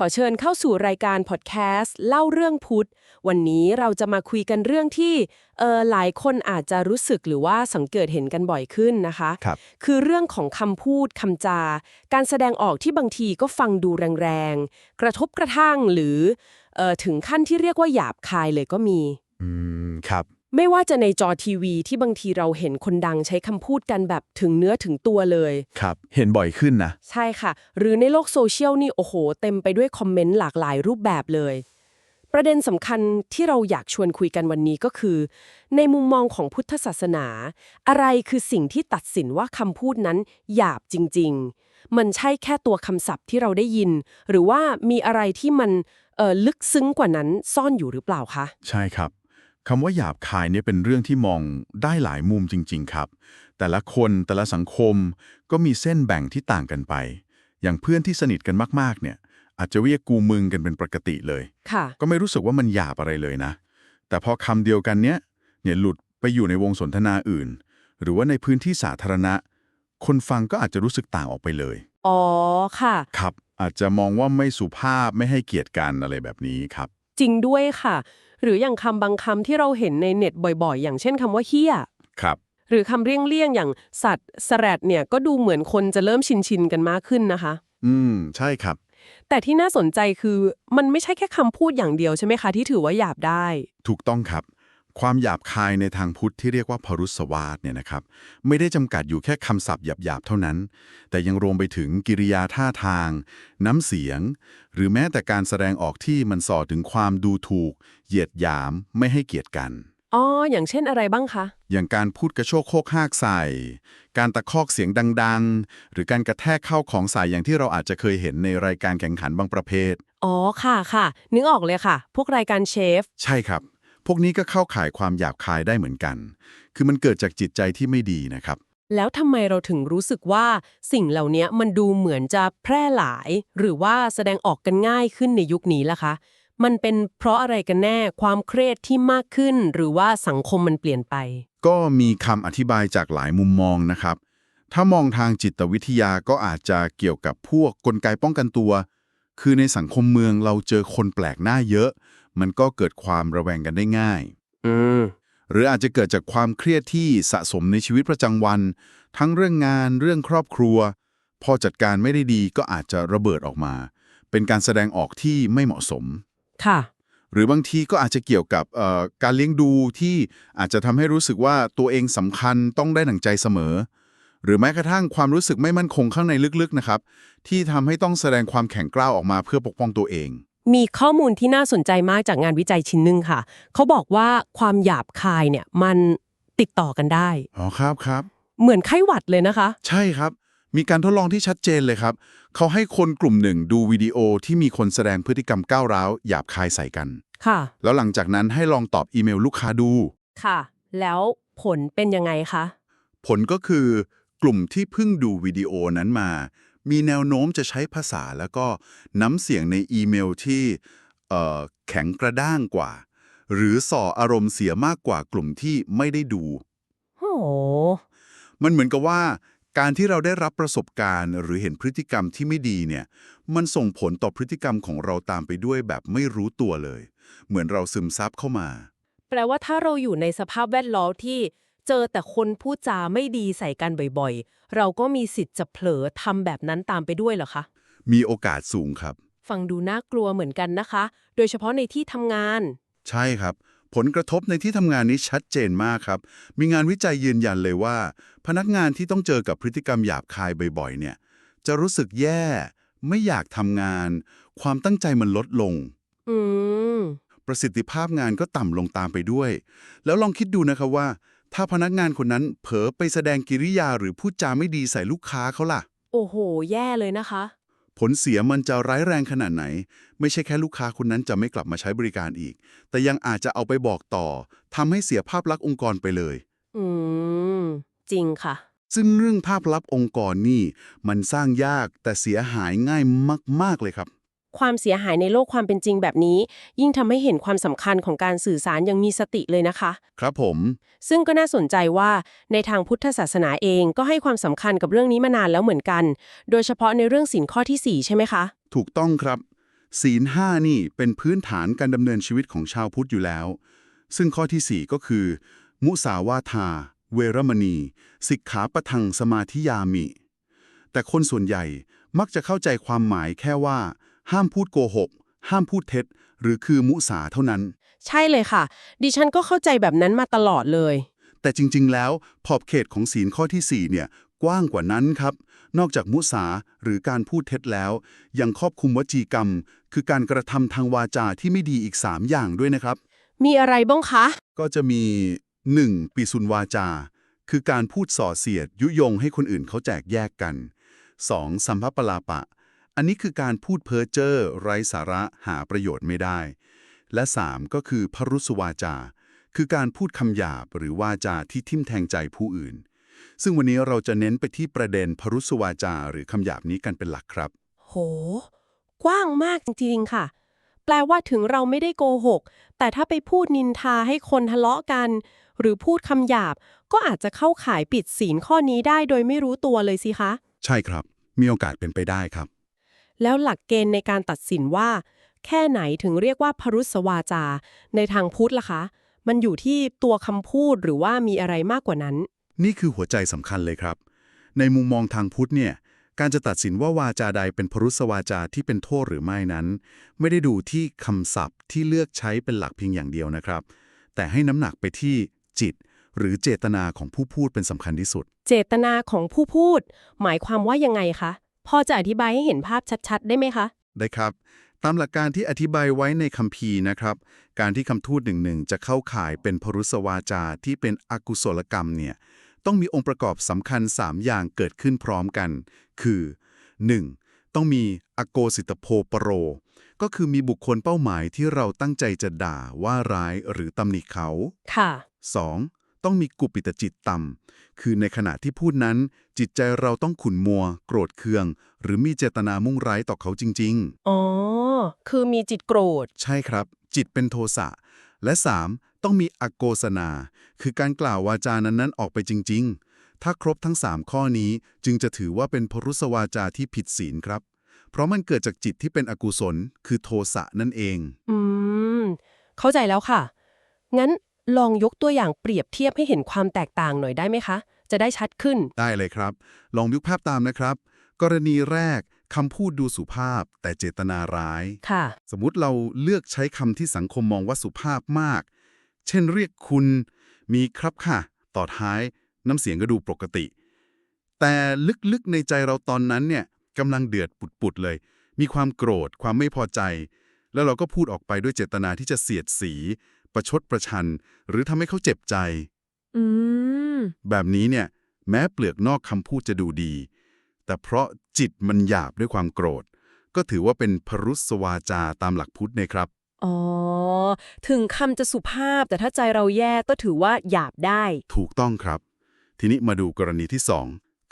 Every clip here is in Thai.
ขอเชิญเข้าสู่รายการพอดแคสต์เล่าเรื่องพุทธ วันนี้เราจะมาคุยกันเรื่องที่เออหลายคนอาจจะรู้สึกหรือว่าสังเกตเห็นกันบ่อยขึ้นนะคะครับคือเรื่องของคำพูดคำจา การแสดงออกที่บางทีก็ฟังดูแรงๆ กระทบกระทั่งหรือเออถึงขั้นที่เรียกว่าหยาบคายเลยก็มี อืม ครับ ไม่ว่าจะในจอทีวีที่บางทีเราเห็นคนดังใช้คำพูดกันแบบถึงเนื้อถึงตัวเลย ครับ เห็นบ่อยขึ้นนะ ใช่ค่ะ หรือในโลกโซเชียลนี่โอ้โห เต็มไปด้วยคอมเมนต์หลากหลายรูปแบบเลย ประเด็นสำคัญที่เราอยากชวนคุยกันวันนี้ก็คือ ในมุมมองของพุทธศาสนา อะไรคือสิ่งที่ตัดสินว่าคำพูดนั้นหยาบจริง ๆ มันใช่แค่ตัวคำศัพท์ที่เราได้ยิน หรือว่ามีอะไรที่มันเอ่อลึกซึ้งกว่านั้นซ่อนอยู่หรือเปล่าคะ ใช่ครับ คำว่าหยาบคายเนี่ยเป็นเรื่องที่มองได้หลายมุมจริง ๆ ครับ แต่ละคนแต่ละสังคมก็มีเส้นแบ่งที่ต่างกันไป อย่างเพื่อนที่สนิทกันมากๆ เนี่ย อาจจะเรียกกูมึงกันเป็นปกติเลย ค่ะ ก็ไม่รู้สึกว่ามันหยาบอะไรเลยนะ แต่พอคำเดียวกันเนี้ยเนี่ยหลุดไปอยู่ในวงสนทนาอื่น หรือว่าในพื้นที่สาธารณะ คนฟังก็อาจจะรู้สึกต่างออกไปเลย อ๋อ ค่ะ ครับ อาจจะมองว่าไม่สุภาพไม่ให้เกียรติกันอะไรแบบนี้ครับ จริงด้วยค่ะ หรืออย่างคำบางคำที่เราเห็นในเน็ตบ่อยๆ อย่างเช่นคำว่าเฮี้ย ครับ หรือคำเลี่ยงๆอย่างสัตว์สแรดเนี่ยก็ดูเหมือนคนจะเริ่มชินๆกันมากขึ้นนะคะ อืม ใช่ครับ แต่ที่น่าสนใจคือมันไม่ใช่แค่คำพูดอย่างเดียวใช่ไหมคะที่ถือว่าหยาบได้ ถูกต้องครับ ความหยาบคายในทางพุทธที่เรียกว่าพรุสวาทเนี่ยนะครับ ไม่ได้จำกัดอยู่แค่คำศัพท์หยาบๆเท่านั้น แต่ยังรวมไปถึงกิริยาท่าทาง น้ำเสียง หรือแม้แต่การแสดงออกที่มันส่อถึงความดูถูก เหยียดหยามไม่ให้เกียรติกันอ๋อ อย่างเช่นอะไรบ้างคะ อย่างการพูดกระโชกโคกหากใส่ การตะคอกเสียงดังๆ หรือการกระแทกเข้าของใส่อย่างที่เราอาจจะเคยเห็นในรายการแข่งขันบางประเภท อ๋อ ค่ะค่ะ นึกออกเลยค่ะ พวกรายการเชฟ ใช่ครับ พวกนี้ก็เข้าข่ายความหยาบคายได้เหมือนกัน คือมันเกิดจากจิตใจที่ไม่ดีนะครับ แล้วทำไมเราถึงรู้สึกว่าสิ่งเหล่านี้มันดูเหมือนจะแพร่หลาย หรือว่าแสดงออกกันง่ายขึ้นในยุคนี้ล่ะคะ มันเป็นเพราะอะไรกันแน่ความเครียดที่มากขึ้น หรือว่าสังคมมันเปลี่ยนไป ก็มีคำอธิบายจากหลายมุมมองนะครับ ถ้ามองทางจิตวิทยาก็อาจจะเกี่ยวกับพวกกลไกป้องกันตัว คือในสังคมเมืองเราเจอคนแปลกหน้าเยอะ มันก็เกิดความระแวงกันได้ง่าย อืม หรืออาจจะเกิดจากความเครียดที่สะสมในชีวิตประจำวัน ทั้งเรื่องงานเรื่องครอบครัว พอจัดการไม่ได้ดีก็อาจจะระเบิดออกมา เป็นการแสดงออกที่ไม่เหมาะสม ค่ะ หรือบางทีก็อาจจะเกี่ยวกับเอ่อการเลี้ยงดูที่อาจจะทำให้รู้สึกว่าตัวเองสำคัญต้องได้หนังใจเสมอ หรือแม้กระทั่งความรู้สึกไม่มั่นคงข้างในลึกๆนะครับ ที่ทำให้ต้องแสดงความแข็งกร้าวออกมาเพื่อปกป้องตัวเอง มีข้อมูลที่น่าสนใจมากจากงานวิจัยชิ้นหนึ่งค่ะ เขาบอกว่าความหยาบคายเนี่ยมันติดต่อกันได้ อ๋อครับครับ เหมือนไข้หวัดเลยนะคะ ใช่ครับ มีการทดลองที่ชัดเจนเลยครับ เขาให้คนกลุ่มหนึ่งดูวิดีโอที่มีคนแสดงพฤติกรรมก้าวร้าวหยาบคายใส่กัน ค่ะ แล้วหลังจากนั้นให้ลองตอบอีเมลลูกค้าดู ค่ะ แล้วผลเป็นยังไงคะ ผลก็คือกลุ่มที่เพิ่งดูวิดีโอนั้นมา มีแนวโน้มจะใช้ภาษาแล้วก็น้ำเสียงในอีเมลที่เอ่อแข็งกระด้างกว่า หรือส่ออารมณ์เสียมากกว่ากลุ่มที่ไม่ได้ดูโอ้โหมันเหมือนกับว่าการที่เราได้รับประสบการณ์ หรือเห็นพฤติกรรมที่ไม่ดีเนี่ย มันส่งผลต่อพฤติกรรมของเราตามไปด้วยแบบไม่รู้ตัวเลย เหมือนเราซึมซับเข้ามา แปลว่าถ้าเราอยู่ในสภาพแวดล้อมที่ เจอแต่คนพูดจาไม่ดีใส่กันบ่อยๆ เราก็มีสิทธิ์จะเผลอทำแบบนั้นตามไปด้วยเหรอคะ มีโอกาสสูงครับ ฟังดูน่ากลัวเหมือนกันนะคะ โดยเฉพาะในที่ทำงาน ใช่ครับ ผลกระทบในที่ทำงานนี้ชัดเจนมากครับ มีงานวิจัยยืนยันเลยว่า พนักงานที่ต้องเจอกับพฤติกรรมหยาบคายบ่อยๆ เนี่ย จะรู้สึกแย่ ไม่อยากทำงาน ความตั้งใจมันลดลง อืมประสิทธิภาพงานก็ต่ำลงตามไปด้วย แล้วลองคิดดูนะครับว่า ถ้าพนักงานคนนั้นเผลอไปแสดงกิริยาหรือพูดจาไม่ดีใส่ลูกค้าเขาล่ะ โอ้โห แย่เลยนะคะ ผลเสียมันจะร้ายแรงขนาดไหน ไม่ใช่แค่ลูกค้าคนนั้นจะไม่กลับมาใช้บริการอีก แต่ยังอาจจะเอาไปบอกต่อทำให้เสียภาพลักษณ์องค์กรไปเลย อืม จริงค่ะ ซึ่งเรื่องภาพลักษณ์องค์กรนี่ มันสร้างยากแต่เสียหายง่ายมาก ๆเลยครับ ความเสียหายในโลกความเป็นจริงแบบนี้ ยิ่งทำให้เห็นความสำคัญของการสื่อสารอยังมีสติเลยนะคะ ครับผม ซึ่งก็น่าสนใจว่าในทางพุทธศาสนาเองก็ให้ความสำคัญกับเรื่องนี้มานานแล้วเหมือนกัน โดยเฉพาะในเรื่องสินข้อทีสี่ 4 ใช่ไหมคะ ถูกต้องครับ ศีลห้านี่เป็นพื้นฐานการดำเนินชีวิตของชาวพุทธอยู่แล้ว ซึ่งข้อที่ 4 ก็คือ มุสาวาทา เวรมณี สิกขาปะทังสมาธิยามิ แต่คนส่วนใหญ่มักจะเข้าใจความหมายแค่ว่า ห้ามพูดโกหก ห้ามพูดเท็จ หรือคือมุสาเท่านั้น ใช่เลยค่ะ ดิฉันก็เข้าใจแบบนั้นมาตลอดเลย แต่จริง ๆ แล้วขอบเขตของศีลข้อที่ 4 เนี่ย กว้างกว่านั้นครับ นอกจากมุสาหรือการพูดเท็จแล้ว ยังครอบคลุมวจีกรรม คือการกระทำทางวาจาที่ไม่ดีอีก 3 อย่างด้วยนะครับ มีอะไรบ้างคะ ก็จะมี 1. ปิสุนวาจา คือการพูดส่อเสียดยุยงให้คนอื่นเขาแจกแยกกัน 2. สัมภปลาปะ อันนี้คือการพูดเพ้อเจ้อไร้สาระหาประโยชน์ไม่ได้ และ 3. ก็คือพรุสวาจา คือการพูดคำหยาบหรือวาจาที่ทิ่มแทงใจผู้อื่น ซึ่งวันนี้เราจะเน้นไปที่ประเด็นพรุสวาจาหรือคำหยาบนี้กันเป็นหลักครับ โห กว้างมากจริงๆค่ะ แปลว่าถึงเราไม่ได้โกหก แต่ถ้าไปพูดนินทาให้คนทะเลาะกัน หรือพูดคำหยาบ ก็อาจจะเข้าข่ายปิดศีลข้อนี้ได้โดยไม่รู้ตัวเลยสิคะ ใช่ครับ มีโอกาสเป็นไปได้ครับ แล้วหลักเกณฑ์ในการตัดสินว่า แค่ไหนถึงเรียกว่าพรุสวาจา ในทางพุทธล่ะคะ มันอยู่ที่ตัวคำพูดหรือว่ามีอะไรมากกว่านั้น นี่คือหัวใจสำคัญเลยครับ ในมุมมองทางพุทธเนี่ยการจะตัดสินว่าวาจาใดเป็นพรุสวาจาที่เป็นโทษหรือไม่นั้น ไม่ได้ดูที่คำศัพท์ที่เลือกใช้เป็นหลักเพียงอย่างเดียวนะครับ แต่ให้น้ำหนักไปที่จิต หรือเจตนาของผู้พูดเป็นสำคัญที่สุด เจตนาของผู้พูด หมายความว่ายังไงคะ พอจะอธิบายให้เห็นภาพชัด ๆ ได้ไหมคะ ได้ครับ ตามหลักการที่อธิบายไว้ในคัมภีร์นะครับ การที่คำทูตหนึ่งหนึ่งจะเข้าข่ายเป็นพรุสวาจาที่เป็นอกุศลกรรมเนี่ยต้องมีองค์ประกอบสำคัญ 3 อย่างเกิดขึ้นพร้อมกัน คือ 1. ต้องมีอโกสิตโพปโร ก็คือมีบุคคลเป้าหมายที่เราตั้งใจจะด่าว่าร้ายหรือตำหนิเขาค่ะ 2. ต้องมีกุปิตจิตต่ำ คือในขณะที่พูดนั้น จิตใจเราต้องขุ่นมัว โกรธเคือง หรือมีเจตนามุ่งร้ายต่อเขาจริงอ๋อ คือมีจิตโกรธๆใช่ครับ จิตเป็นโทสะ และ 3. ต้องมีอโกสนา คือการกล่าววาจานั้นๆ ออกไปจริง ๆ ถ้าครบทั้ง 3 ข้อนี้จึงจะถือว่าเป็นพรุสวาจาที่ผิดศีลครับ เพราะมันเกิดจากจิตที่เป็นอกุศล คือโทสะนั่นเอง อืม เข้าใจแล้วค่ะ งั้น ลองยกตัวอย่างเปรียบเทียบให้เห็นความแตกต่างหน่อยได้ไหมคะ จะได้ชัดขึ้น ได้เลยครับ ลองนึกภาพตามนะครับ กรณีแรกคำพูดดูสุภาพแต่เจตนาร้าย ค่ะ สมมุติเราเลือกใช้คำที่สังคมมองว่าสุภาพมาก เช่นเรียกคุณ มีครับค่ะ ต่อท้าย น้ำเสียงก็ดูปกติ แต่ลึกๆในใจเราตอนนั้นเนี่ยกำลังเดือดปุดๆเลย มีความโกรธ ความไม่พอใจ แล้วเราก็พูดออกไปด้วยเจตนาที่จะเสียดสี ประชดประชัน หรือทำให้เขาเจ็บใจ อืม แบบนี้เนี่ย แม้เปลือกนอกคำพูดจะดูดี แต่เพราะจิตมันหยาบด้วยความโกรธ ก็ถือว่าเป็นพรุสวาจาตามหลักพุทธนะครับ อ๋อ ถึงคำจะสุภาพแต่ถ้าใจเราแย่ก็ถือว่าหยาบได้ ถูกต้องครับ ทีนี้มาดูกรณีที่สอง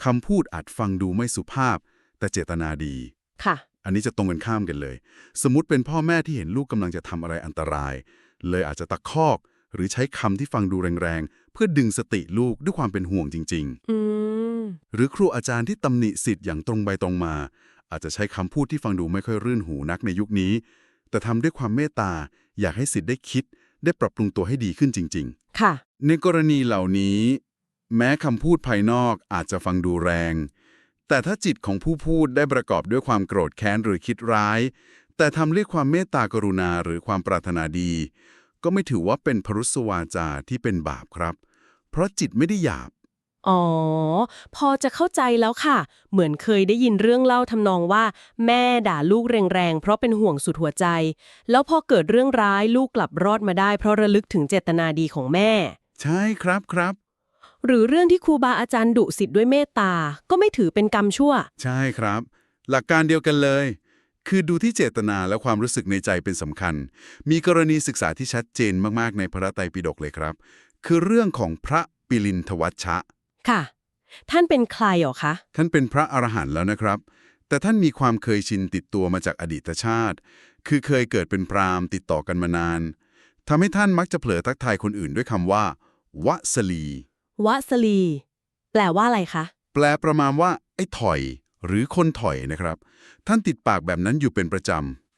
คำพูดอาจฟังดูไม่สุภาพ แต่เจตนาดี ค่ะ อันนี้จะตรงกันข้ามกันเลย สมมติเป็นพ่อแม่ที่เห็นลูกกำลังจะทำอะไรอันตราย เลยอาจจะตะคอก หรือใช้คำที่ฟังดูแรงๆ เพื่อดึงสติลูกด้วยความเป็นห่วงจริงๆอืมหรือครูอาจารย์ที่ตำหนิสิทธิ์อย่างตรงไปตรงมา อาจจะใช้คำพูดที่ฟังดูไม่ค่อยรื่นหูนักในยุคนี้ แต่ทำด้วยความเมตตาอยากให้สิทธิ์ได้คิด ได้ปรับปรุงตัวให้ดีขึ้นจริงค่ะๆในกรณีเหล่านี้ แม้คำพูดภายนอกอาจจะฟังดูแรงแต่ถ้าจิตของผู้พูดได้ประกอบด้วยความโกรธแค้นหรือคิดร้าย แต่ทำด้วยความเมตตากรุณาหรือความปรารถนาดี ก็ไม่ถือว่าเป็นพรุสวาจาที่เป็นบาปครับ เพราะจิตไม่ได้หยาบ อ๋อ พอจะเข้าใจแล้วค่ะ เหมือนเคยได้ยินเรื่องเล่าทำนองว่า แม่ด่าลูกแรงๆ เพราะเป็นห่วงสุดหัวใจ แล้วพอเกิดเรื่องร้ายลูกกลับรอดมาได้เพราะระลึกถึงเจตนาดีของแม่ ใช่ครับครับ หรือเรื่องที่ครูบาอาจารย์ดุสิทธิ์ด้วยเมตตา ก็ไม่ถือเป็นกรรมชั่ว ใช่ครับ หลักการเดียวกันเลย คือดูที่เจตนาและความรู้สึกในใจเป็นสำคัญ มีกรณีศึกษาที่ชัดเจนมาก ๆ ในพระไตรปิฎกเลยครับ คือเรื่องของพระปิลินทวัชชะ ค่ะ ท่านเป็นใครเหรอคะ ท่านเป็นพระอรหันต์แล้วนะครับ แต่ท่านมีความเคยชินติดตัวมาจากอดีตชาติ คือเคยเกิดเป็นพราหมณ์ติดต่อกันมานานทำให้ท่านมักจะเผลอทักทายคนอื่นด้วยคำว่า วะสลีวสลี แปลว่าอะไรคะ แปลประมาณว่า ไอ้ถอย หรือคนถอยนะครับ ท่านติดปากแบบนั้นอยู่เป็นประจ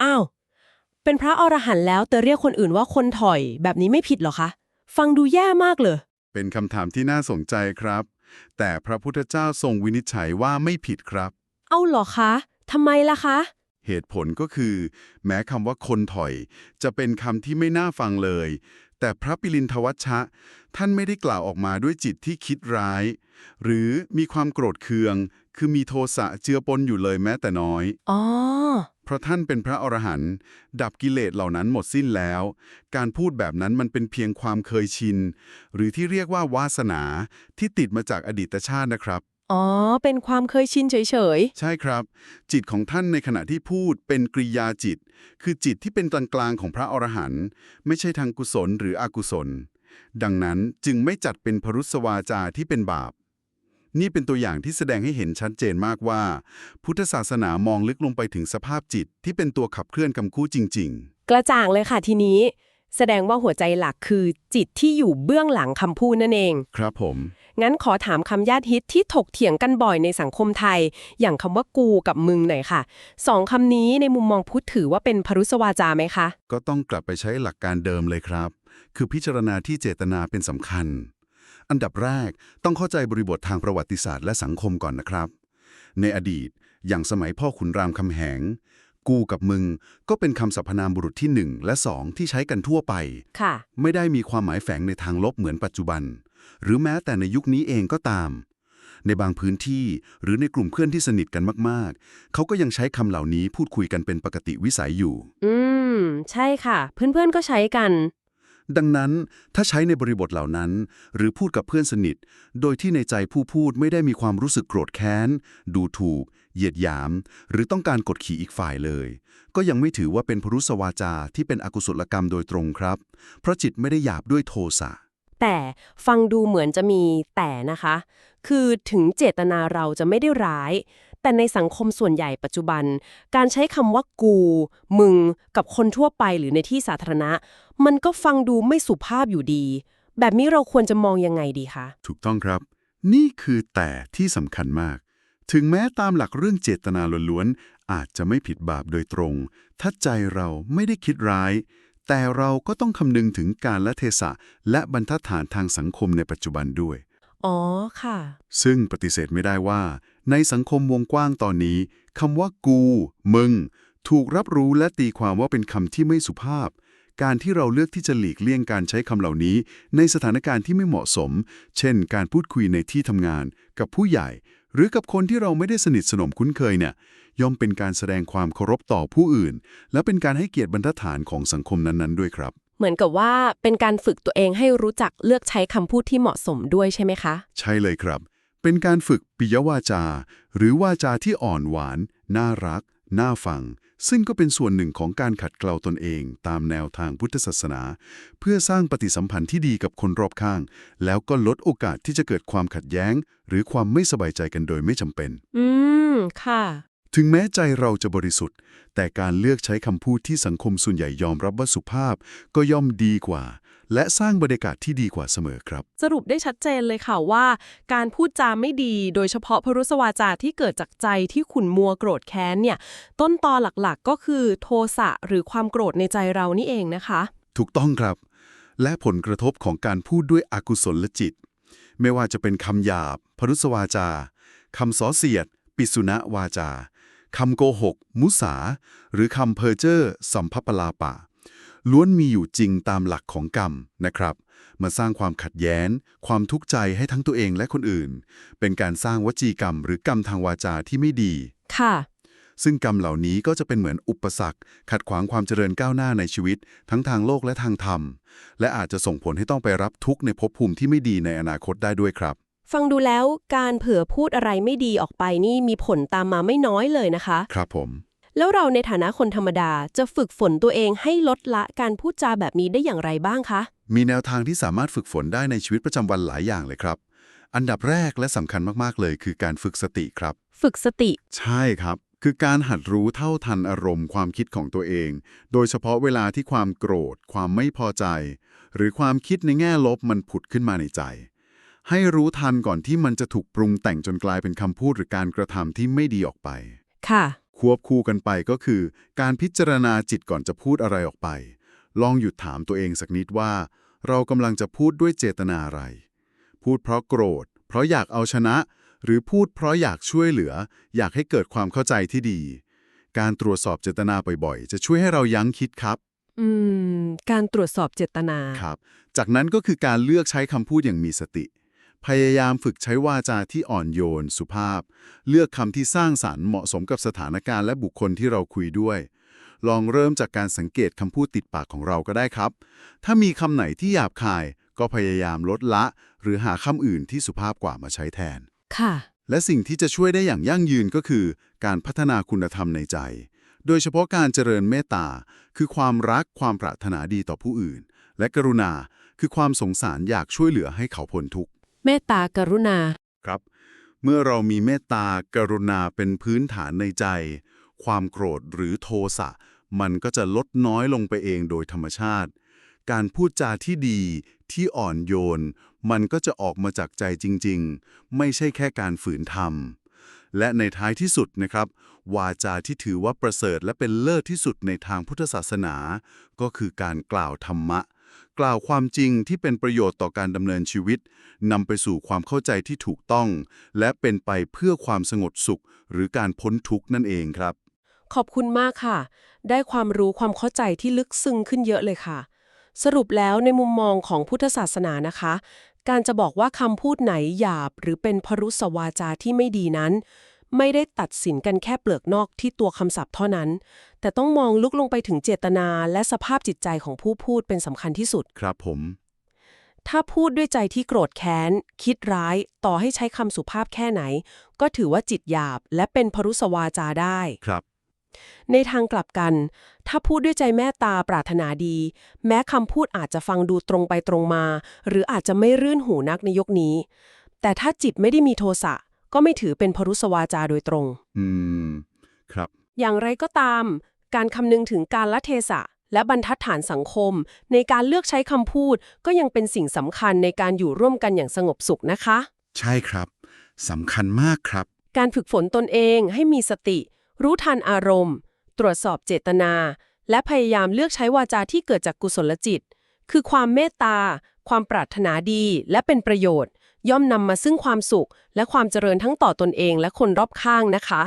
อ้าว เป็นพระอรหันต์แล้วแต่เรียกคนอื่นว่าคนถอยแบบนี้ไม่ผิดเหรอคะ ฟังดูแย่มากเลย เป็นคำถามที่น่าสนใจครับ แต่พระพุทธเจ้าทรงวินิจฉัยว่าไม่ผิดครับ เอาเหรอคะทำไมล่ะคะ เหตุผลก็คือ แม้คำว่าคนถอย จะเป็นคำที่ไม่น่าฟังเลย แต่พระปิลินทวัชชะ ท่านไม่ได้กล่าวออกมาด้วยจิตที่คิดร้าย หรือมีความโกรธเคือง คือมีโทสะเจือปนอยู่เลยแม้แต่น้อย อ๋อ เพราะท่านเป็นพระอรหันต์ดับกิเลสเหล่านั้นหมดสิ้นแล้ว การพูดแบบนั้นมันเป็นเพียงความเคยชิน หรือที่เรียกว่าวาสนาที่ติดมาจากอดีตชาตินะครับ อ๋อ เป็นความเคยชินเฉยใช่ครับ จิตของท่านในขณะที่พูดเป็นกริยาจิต คือจิตที่เป็นกลางๆของพระอรหันต์ไม่ใช่ทางกุศลหรืออกุศล ดังนั้นจึงไม่จัดเป็นพรุษวาจาที่เป็นบาป นี่เป็นตัวอย่างที่แสดงให้เห็นชัดเจนมากว่า พุทธศาสนามองลึกลงไปถึงสภาพจิตที่เป็นตัวขับเคลื่อนกำคู่จริง ๆ กระจ่างเลยค่ะทีนี้ แสดงว่าหัวใจหลักคือจิตที่อยู่เบื้องหลังคำพูดนั่นเองๆครับผม งั้นขอถามคำญาติฮิตที่ถกเถียงกันบ่อยในสังคมไทย อย่างคำว่ากูกับมึงหน่อยค่ะสองคำนี้ในมุมมองพุทธถือว่าเป็นพรุษวาจาไหมคะ ก็ต้องกลับไปใช้หลักการเดิมเลยครับ คือพิจารณาที่เจตนาเป็นสำคัญ อันดับแรกต้องเข้าใจบริบททางประวัติศาสตร์และสังคมก่อนนะครับ ในอดีต อย่างสมัยพ่อขุนรามคำแหง กูกับมึง ก็เป็นคำสรรพนามบุรุษที่หนึ่งและสองที่ใช้กันทั่วไป ค่ะ ไม่ได้มีความหมายแฝงในทางลบเหมือนปัจจุบัน หรือแม้แต่ในยุคนี้เองก็ตาม ในบางพื้นที่หรือในกลุ่มเพื่อนที่สนิทกันมากๆ เขาก็ยังใช้คำเหล่านี้พูดคุยกันเป็นปกติวิสัยอยู่ อืม ใช่ค่ะ เพื่อนๆก็ใช้กัน ดังนั้นถ้าใช้ในบริบทเหล่านั้น หรือพูดกับเพื่อนสนิท โดยที่ในใจผู้พูดไม่ได้มีความรู้สึกโกรธแค้น ดูถูก เหยียดหยาม หรือต้องการกดขี่อีกฝ่ายเลย ก็ยังไม่ถือว่าเป็นพรุษวาจาที่เป็นอกุศลกรรมโดยตรงครับ เพราะจิตไม่ได้หยาบด้วยโทสะแต่ฟังดูเหมือนจะมีแต่นะคะ คือถึงเจตนาเราจะไม่ได้ร้าย แต่ในสังคมส่วนใหญ่ปัจจุบัน การใช้คำว่ากู มึง กับคนทั่วไปหรือในที่สาธารณะ มันก็ฟังดูไม่สุภาพอยู่ดี แบบนี้เราควรจะมองยังไงดีคะ ถูกต้องครับ นี่คือแต่ที่สำคัญมาก ถึงแม้ตามหลักเรื่องเจตนาล้วนๆ อาจจะไม่ผิดบาปโดยตรง ถ้าใจเราไม่ได้คิดร้าย แต่เราก็ต้องคำนึงถึงการละเทศะ และบรรทัดฐานทางสังคมในปัจจุบันด้วย อ๋อ ค่ะ ซึ่งปฏิเสธไม่ได้ว่า ในสังคมวงกว้างตอนนี้คำว่ากู มึง ถูกรับรู้และตีความว่าเป็นคำที่ไม่สุภาพ การที่เราเลือกที่จะหลีกเลี่ยงการใช้คำเหล่านี้ ในสถานการณ์ที่ไม่เหมาะสม เช่น การพูดคุยในที่ทำงาน กับผู้ใหญ่ หรือกับคนที่เราไม่ได้สนิทสนมคุ้นเคยเนี่ย ย่อมเป็นการแสดงความเคารพต่อผู้อื่น และเป็นการให้เกียรติบรรทัดฐานของสังคมนั้นๆ ด้วยครับเหมือนกับว่าเป็นการฝึกตัวเองให้รู้จักเลือกใช้คำพูดที่เหมาะสมด้วยใช่ไหมคะ ใช่เลยครับ เป็นการฝึกปิยวาจา หรือวาจาที่อ่อนหวาน น่ารัก น่าฟัง ซึ่งก็เป็นส่วนหนึ่งของการขัดเกลาตนเอง ตามแนวทางพุทธศาสนา เพื่อสร้างปฏิสัมพันธ์ที่ดีกับคนรอบข้าง แล้วก็ลดโอกาสที่จะเกิดความขัดแย้ง หรือความไม่สบายใจกันโดยไม่จำเป็น อืม ค่ะถึงแม้ใจเราจะบริสุทธิ์ แต่การเลือกใช้คำพูดที่สังคมส่วนใหญ่ยอมรับว่าสุภาพ ก็ย่อมดีกว่า และสร้างบรรยากาศที่ดีกว่าเสมอครับ สรุปได้ชัดเจนเลยค่ะว่า การพูดจาไม่ดี โดยเฉพาะพรุษวาจาที่เกิดจากใจที่ขุ่นมัวโกรธแค้นเนี่ย ต้นตอหลักๆ ก็คือโทสะหรือความโกรธในใจเรานี่เองนะคะ ถูกต้องครับ และผลกระทบของการพูดด้วยอกุศลจิต ไม่ว่าจะเป็นคำหยาบพรุษวาจาคำส่อเสียด ปิสุณวาจาคำโกหก มุสา หรือคำเพ้อเจ้อสัมภปลาปะ ล้วนมีอยู่จริงตามหลักของกรรมนะครับ มาสร้างความขัดแย้ง ความทุกข์ใจให้ทั้งตัวเองและคนอื่น เป็นการสร้างวจีกรรม หรือกรรมทางวาจาที่ไม่ดี ค่ะ ซึ่งกรรมเหล่านี้ก็จะเป็นเหมือนอุปสรรค ขัดขวางความเจริญก้าวหน้าในชีวิต ทั้งทางโลกและทางธรรม และอาจจะส่งผลให้ต้องไปรับทุกข์ในภพภูมิที่ไม่ดีในอนาคตได้ด้วยครับ ฟังดูแล้วการเผื่อพูดอะไรไม่ดีออกไปนี่มีผลตามมาไม่น้อยเลยนะคะ ครับผม แล้วเราในฐานะคนธรรมดาจะฝึกฝนตัวเองให้ลดละการพูดจาแบบนี้ได้อย่างไรบ้างคะ มีแนวทางที่สามารถฝึกฝนได้ในชีวิตประจำวันหลายอย่างเลยครับ อันดับแรกและสำคัญมากๆเลยคือการฝึกสติครับ ฝึกสติ ใช่ครับ คือการหัดรู้เท่าทันอารมณ์ความคิดของตัวเอง โดยเฉพาะเวลาที่ความโกรธ ความไม่พอใจ หรือความคิดในแง่ลบมันผุดขึ้นมาในใจ ให้รู้ทันก่อนที่มันจะถูกปรุงแต่งจนกลายเป็นคำพูดหรือการกระทำที่ไม่ดีออกไป ค่ะ ควบคู่กันไปก็คือ การพิจารณาจิตก่อนจะพูดอะไรออกไป ลองหยุดถามตัวเองสักนิดว่า เรากำลังจะพูดด้วยเจตนาอะไร พูดเพราะโกรธ เพราะอยากเอาชนะ หรือพูดเพราะอยากช่วยเหลือ อยากให้เกิดความเข้าใจที่ดี การตรวจสอบเจตนาบ่อยๆ จะช่วยให้เรายั้งคิดครับอืม การตรวจสอบเจตนา ครับ จากนั้นก็คือการเลือกใช้คำพูดอย่างมีสติ พยายามฝึกใช้วาจาที่อ่อนโยน สุภาพ เลือกคำที่สร้างสารรค์เหมาะสมกับสถานการณ์และบุคคลที่เราคุยด้วย ลองเริ่มจากการสังเกตคำพูดติดปากของเราก็ได้ครับ ถ้ามีคำไหนที่หยาบคาย ก็พยายามลดละ หรือหาคำอื่นที่สุภาพกว่ามาใช้แทน ค่ะ และสิ่งที่จะช่วยได้อย่างยั่งยืนก็คือ การพัฒนาคุณธรรมในใจ โดยเฉพาะการเจริญเมตตา คือความรักความปรารถนาดีต่อผู้อื่น และกรุณา คือความสงสารอยากช่วยเหลือให้เขาพ้นทุกข์ เมตตากรุณา ครับ เมื่อเรามีเมตตากรุณาเป็นพื้นฐานในใจ ความโกรธหรือโทสะ มันก็จะลดน้อยลงไปเองโดยธรรมชาติ การพูดจาที่ดีที่อ่อนโยน มันก็จะออกมาจากใจจริง ๆ ไม่ใช่แค่การฝืนทำและในท้ายที่สุดนะครับ วาจาที่ถือว่าประเสริฐและเป็นเลิศที่สุดในทางพุทธศาสนา ก็คือการกล่าวธรรมะ กล่าวความจริงที่เป็นประโยชน์ต่อการดำเนินชีวิตนำไปสู่ความเข้าใจที่ถูกต้อง และเป็นไปเพื่อความสงบสุข หรือการพ้นทุกข์นั่นเองครับ ขอบคุณมากค่ะ ได้ความรู้ความเข้าใจที่ลึกซึ้งขึ้นเยอะเลยค่ะ สรุปแล้วในมุมมองของพุทธศาสนานะคะ การจะบอกว่าคำพูดไหนหยาบ หรือเป็นพรุสวาจาที่ไม่ดีนั้น ไม่ได้ตัดสินกันแค่เปลือกนอกที่ตัวคำศัพท์เท่านั้น แต่ต้องมองลึกลงไปถึงเจตนาและสภาพจิตใจของผู้พูดเป็นสำคัญที่สุด ครับผม ถ้าพูดด้วยใจที่โกรธแค้น คิดร้าย ต่อให้ใช้คำสุภาพแค่ไหน ก็ถือว่าจิตหยาบ และเป็นพรุสวาจาได้ ครับ ในทางกลับกัน ถ้าพูดด้วยใจแม่ตาปรารถนาดี แม้คำพูดอาจจะฟังดูตรงไปตรงมา หรืออาจจะไม่รื่นหูนักในยกนี้ แต่ถ้าจิตไม่ได้มีโทสะ ก็ไม่ถือเป็นพรุสวาจาโดยตรง อืม ครับ อย่างไรก็ตาม การคำนึงถึงการละเทศะ และบรรทัดฐานสังคม ในการเลือกใช้คำพูด ก็ยังเป็นสิ่งสำคัญในการอยู่ร่วมกันอย่างสงบสุขนะคะ ใช่ครับสำคัญมากครับ การฝึกฝนตนเองให้มีสติ รู้ทันอารมณ์ ตรวจสอบเจตนา และพยายามเลือกใช้วาจาที่เกิดจากกุศลจิต คือความเมตตา ความปรารถนาดี และเป็นประโยชน์ ย่อมนำมาซึ่งความสุข และความเจริญทั้งต่อตนเองและคนรอบข้างนะคะ